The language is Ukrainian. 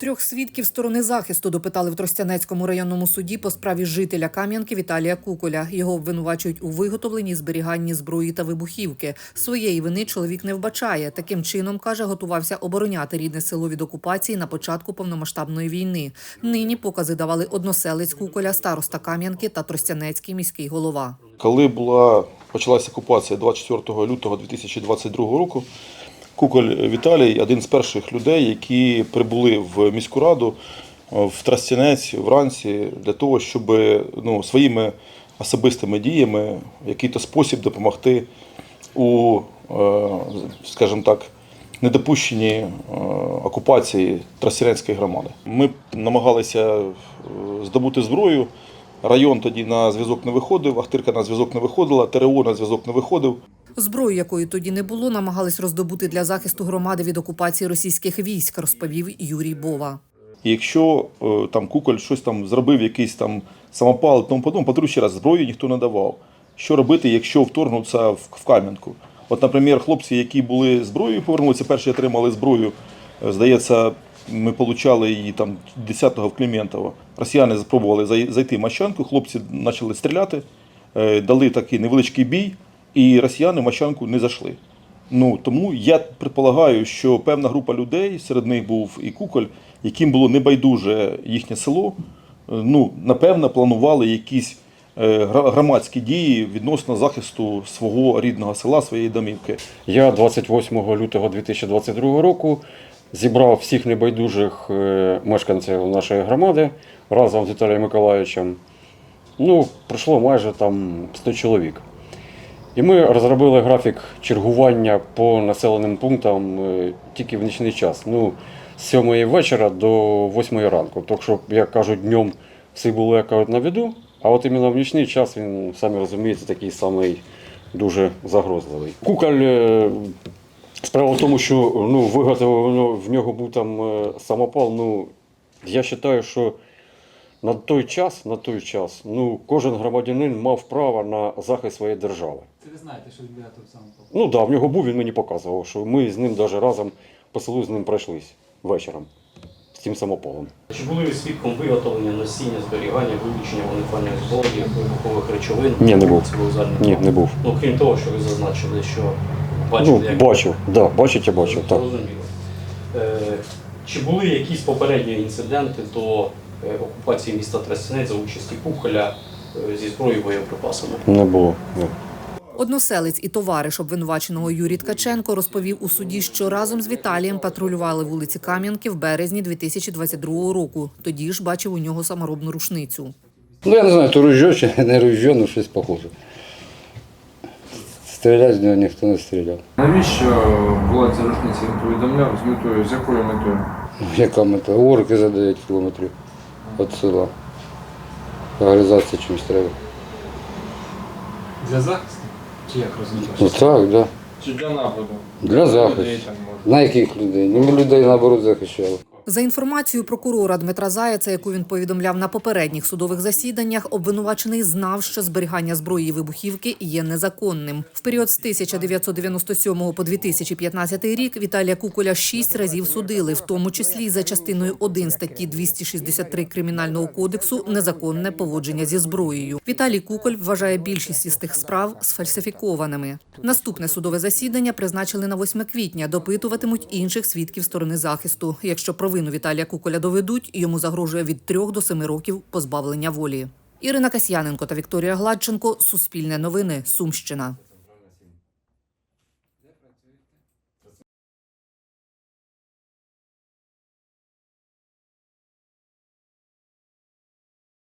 Трьох свідків сторони захисту допитали в Тростянецькому районному суді по справі жителя Кам'янки Віталія Куколя. Його обвинувачують у виготовленні зберіганні зброї та вибухівки. Своєї вини чоловік не вбачає. Таким чином каже, готувався обороняти рідне село від окупації на початку повномасштабної війни. Нині покази давали односелець Куколя, староста Кам'янки та Тростянецький міський голова. Коли була почалася окупація 24 лютого 2022 року, Куколь Віталій один з перших людей, які прибули в міську раду е, в Трастянець вранці для того, щоб ну, своїми особистими діями який-то спосіб допомогти у, е, скажімо так, недопущенні е, окупації Тростянецької громади. Ми намагалися здобути зброю. Район тоді на зв'язок не виходив, Ахтирка на зв'язок не виходила, ТРО на зв'язок не виходив. Зброю, якої тоді не було, намагались роздобути для захисту громади від окупації російських військ, розповів Юрій Бова. Якщо е, там Куколь щось там зробив, якийсь там самопал, тому подобне, по ще раз, зброю ніхто не давав. Що робити, якщо вторгнуться в, Кам'янку? От, наприклад, хлопці, які були зброєю, повернулися, перші отримали зброю. е, Здається, ми отримали її там 10-го в Кліментово. Росіяни спробували зайти в Мащанку, хлопці почали стріляти, е, дали такий невеличкий бій, і росіяни в Мащанку не зайшли. Ну тому я предполагаю, що певна група людей, серед них був і Куколь, яким було небайдуже їхнє село. е, Ну, напевно, планували якісь е, громадські дії відносно захисту свого рідного села, своєї домівки. Я 28 лютого 2022 року зібрав всіх небайдужих е, мешканців нашої громади разом з Віталієм Миколаївичем. Ну, пройшло майже там 100 чоловік. І ми розробили графік чергування по населеним пунктам е, тільки в нічний час. Ну, з 7 вечора до 8 ранку. Так що, як кажуть, днем всі були як на виду, а от іменно в нічний час він, самі розумієте, такий самий дуже загрозливий. Куколь е, Справа в тому, що ну, виготовлено в нього був там е, самопал. Ну, я вважаю, що на той час, на той час, ну, кожен громадянин мав право на захист своєї держави. Це ви знаєте, що він тут сам попав. Ну так, да, в нього був, він мені показував, що ми з ним навіть разом по селу з ним пройшлись вечором з цим самопалом. Чи були ви свідком виготовлення, носіння, зберігання, вилучення вогнепальної зброї, вибухових речовин? Ні, не був. Це Ні, не був. Ну, крім того, що ви зазначили, що бачили, Ну, як бачив, да, бачить, я бачив, так. Зрозуміло. Е, Чи були якісь попередні інциденти до е, окупації міста Тростянець за участі Кухоля е, зі зброєю боєприпасами? Не було. Ні. Односелець і товариш обвинуваченого Юрій Ткаченко розповів у суді, що разом з Віталієм патрулювали вулиці Кам'янки в березні 2022 року. Тоді ж бачив у нього саморобну рушницю. Ну, я не знаю, то ружьо чи не ружьо, ну щось похоже. Стріляти з нього ніхто не стріляв. Навіщо була ця рушниця? Він повідомляв з метою, з якою метою? Яка мета? Орки за 9 кілометрів від села. Організація чимось треба. Для захисту? Чи як? Ну так, так. Да. Чи для нападу? Для захисту. На яких людей? Ну, ми людей наоборот захищали. За інформацією прокурора Дмитра Заяця, яку він повідомляв на попередніх судових засіданнях, обвинувачений знав, що зберігання зброї і вибухівки є незаконним. В період з 1997 по 2015 рік Віталія Куколя шість разів судили, в тому числі за частиною 1 статті 263 кримінального кодексу незаконне поводження зі зброєю. Віталій Куколь вважає більшість із тих справ сфальсифікованими. Наступне судове засідання призначили на 8 квітня. Допитуватимуть інших свідків сторони захисту. Якщо Провину Віталія Куколя доведуть, і йому загрожує від трьох до семи років позбавлення волі. Ірина Касьяненко та Вікторія Гладченко Суспільне новини, Сумщина.